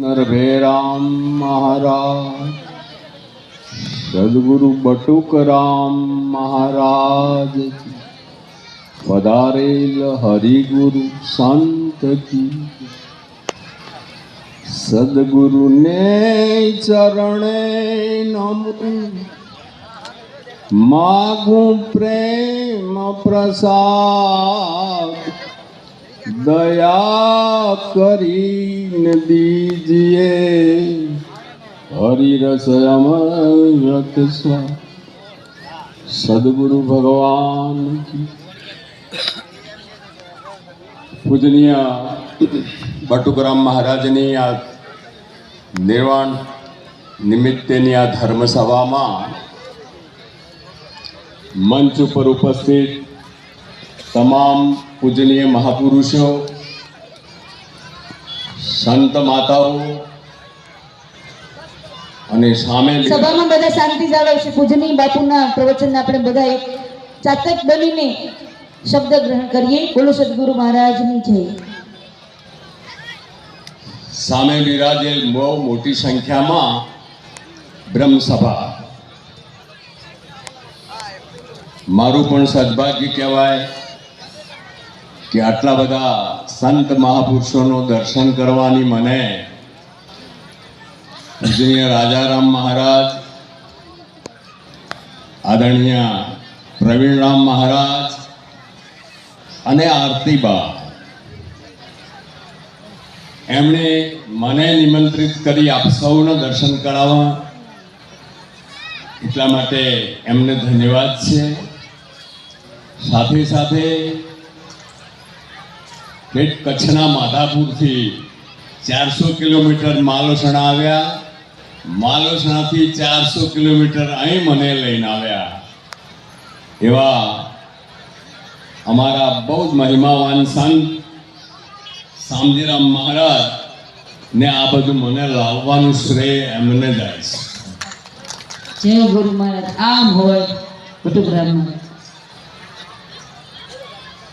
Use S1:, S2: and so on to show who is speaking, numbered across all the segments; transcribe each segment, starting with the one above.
S1: નરભેરામ મહારાજ સદગુરુ બટુકરામ મહારાજ. પધારેલ હરિગુરુ સંત કી સદગુરુને ચરણે નમું માગું પ્રેમ પ્રસાદ દયા કરીને દીજીએ હરિરસ અમૃત સ્વા સદગુરુ ભગવાન કી પૂજનીય બટુકરામ મહારાજની આ નિર્વાણ નિમિત્તેની આ ધર્મસભામાં મંચ ઉપર ઉપસ્થિત તમામ પૂજનીય મહાપુરુષો સંત માતાઓ અને સામે
S2: સભામાં બધા શાંતિ જાળવશે. પૂજનીય બાપુના પ્રવચન આપણે બધા એક ચાતક બનીને શબ્દ ગ્રહણ કરીએ. બોલો સદગુરુ મહારાજની જય.
S1: સામે બિરાજેલ બહુ મોટી સંખ્યામાં બ્રહ્મસભા. મારું પણ સદભાગ્ય કહેવાય. કે આટલા બધા સંત મહાપુરુષોનું દર્શન કરવાની મને પૂજનીય રાજારામ મહારાજ, આદરણીય પ્રવીણરામ મહારાજ અને આરતીબા એમણે મને નિમંત્રિત કરી આપ સૌને દર્શન કરાવવા. એટલા માટે એમને ધન્યવાદ છે. સાથે સાથે કચ્છના માધાપુરથી ચારસો કિલોમીટર માલોસણા આવ્યા. માલોસણાથી ચારસો કિલોમીટર અહીં મને લઈને આવ્યા. એવા અમારા બહુ જ મહિમાવાન સંત શામજીરામ મહારાજ ને આ બધું મને લાવવાનું શ્રેય એમને જાય છે.
S2: જય ગુરુ મહારાજ આમ હોય બટુગ્રામમાં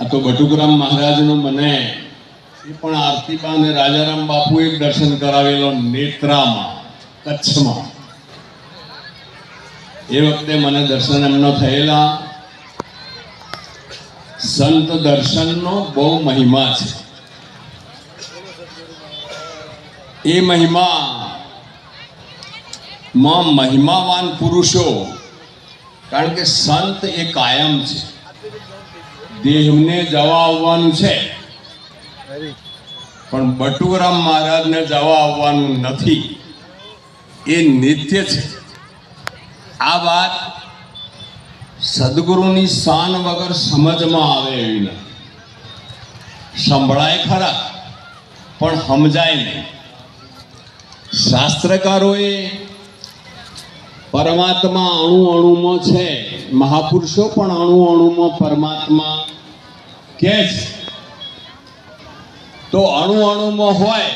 S1: આ તો બટુકરામ મહારાજનું મને એ પણ આરતીબા અને રાજારામ બાપુએ દર્શન કરાવેલો નેત્રામાં, કચ્છમાં. એ વખતે મને દર્શન એમનો થયેલા. સંત દર્શનનો બહુ મહિમા છે. એ મહિમા માં મહિમાવાન પુરુષો, કારણ કે સંત એ કાયમ છે. દેહને જવા આવવાનું છે. પણ બટુરામ મહારાજને જવા આવવાનું નથી. એ નિત્ય છે. આ વાત સદગુરુની શાન વગર સમજમાં આવે એવી નથી. સંભળાય ખરા પણ સમજાય નહીં. શાસ્ત્રકારોએ પરમાત્મા અણુ અણુમાં છે. મહાપુરુષો પણ અણુ અણુમાં પરમાત્મા કે છે તો અણુ અણુમાં હોય.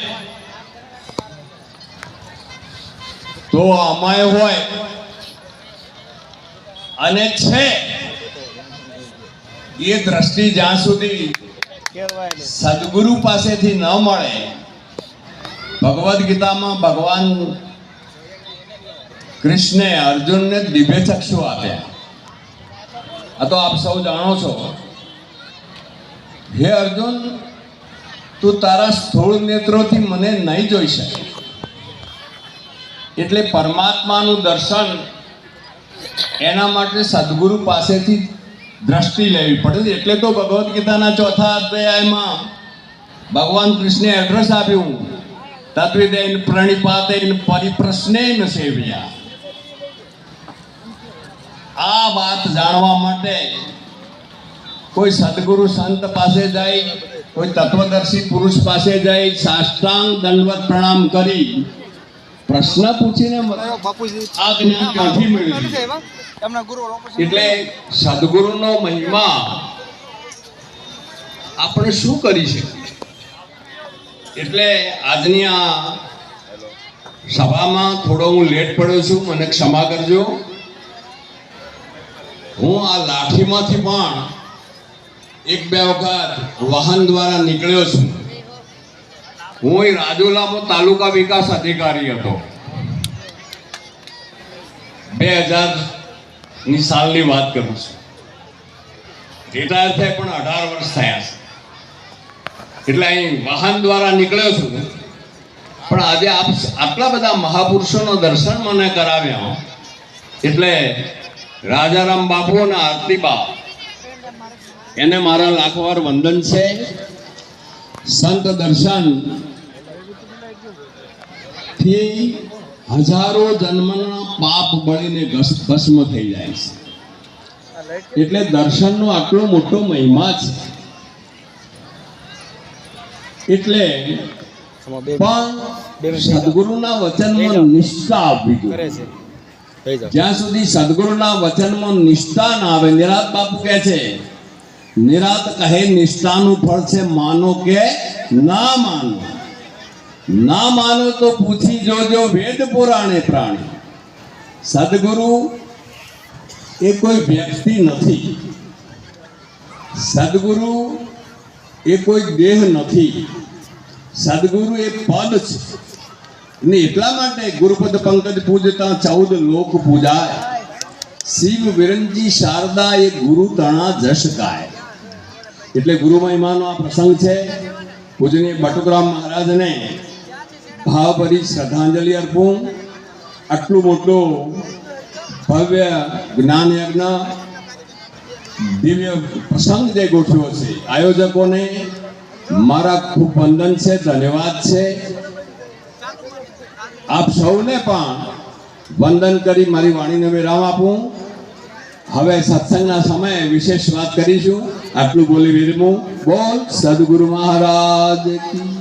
S1: તો અમાય હોય. અને છે. એ દ્રષ્ટિ જ્યાં સુધી સદગુરુ પાસેથી ન મળે. ભગવદ્ ગીતામાં ભગવાન કૃષ્ણે અર્જુનને દિવ્ય ચક્ષુ આપ્યા. આ તો આપ સૌ જાણો છો. હે અર્જુન, તું તારા સ્થૂળ નેત્રોથી મને નહીં જોઈ શકે. એટલે પરમાત્માનું દર્શન એના માટે સદગુરુ પાસેથી દ્રષ્ટિ લેવી પડે એટલે તો ભગવદ્ ગીતાના ચોથા અધ્યાયમાં ભગવાન કૃષ્ણે એડ્રેસ આપ્યું. તદ્વિદેન પ્રણિપાતેન પરિપ્રશ્નેન સેવ્યા. આ વાત જાણવા માટે કોઈ સદગુરુ સંત પાસે જાય કોઈ તત્વદર્શી પુરુષ પાસે જાય સાષ્ટાંગ દંડવત પ્રણામ કરી પ્રશ્ન પૂછીને આ જ્ઞાન ક્યાંથી મળ્યું એટલે સદગુરુનો મહિમા આપણે શું કરી શકીએ? એટલે આજની આ સભામાં થોડો હું લેટ પડ્યો છું મને ક્ષમા કરજો. હું આ લાઠીમાંથી પણ એક બે વખત વાહન દ્વારા નીકળ્યો છું. હું રાજુલામાં તાલુકા વિકાસ અધિકારી હતો. બે હજારની સાલની વાત કરું છું. રિટાયર થાય પણ અઢાર વર્ષ થયા છે. એટલે અહીં વાહન દ્વારા નીકળ્યો છું. પણ આજે આપ આટલા બધા મહાપુરુષોનો દર્શન મને કરાવ્યા એટલે રાજારામ બાપુ અને આરતીબા એને મારા લાખવાર વંદન છે. સંત દર્શનથી હજારો જન્મના પાપ બળીને ભસ્મ થઈ જાય છે. એટલે દર્શનનો આટલો મોટો મહિમા છે. એટલે પણ સદગુરુના વચનમાં નિષ્ઠા આપવી
S3: કરે
S1: જોઈએ જ્યાં સુધી સદગુરુના વચનમાં નિષ્ઠા ના આવે, નિરાત બાપુ કહે છે, નિરાત કહે, નિષ્ઠાનું ફળ છે, માનો કે ના માનો. ના માનો તો પૂછી જોજો વેદ પુરાણે પ્રાણી. સદગુરુ એ કોઈ વ્યક્તિ નથી. સદગુરુ એ કોઈ દેહ નથી. સદગુરુ એ પદ છે. ને એટલા માટે ગુરુપદ પંકજ પૂજતા ચૌદ લોક પૂજાય. શિવ વિરંજી શારદા એ ગુરુ તણા જશ ગાય. એટલે ગુરુ મહિમાનો આ પ્રસંગ છે. પૂજનીય બટુકરામ મહારાજને ભાવભરી શ્રદ્ધાંજલિ અર્પું. આટલું મોટું ભવ્ય જ્ઞાન યજ્ઞ દિવ્ય પ્રસંગ જે ગોઠવ્યો છે, આયોજકોને મારા ખૂબ વંદન છે, ધન્યવાદ છે. આપ સૌને પણ વંદન કરી મારી વાણીને વિરામ આપું. હવે સત્સંગના સમયે વિશેષ વાત કરીશું. આટલું બોલી વિરમું. બોલ, સદગુરુ મહારાજ કી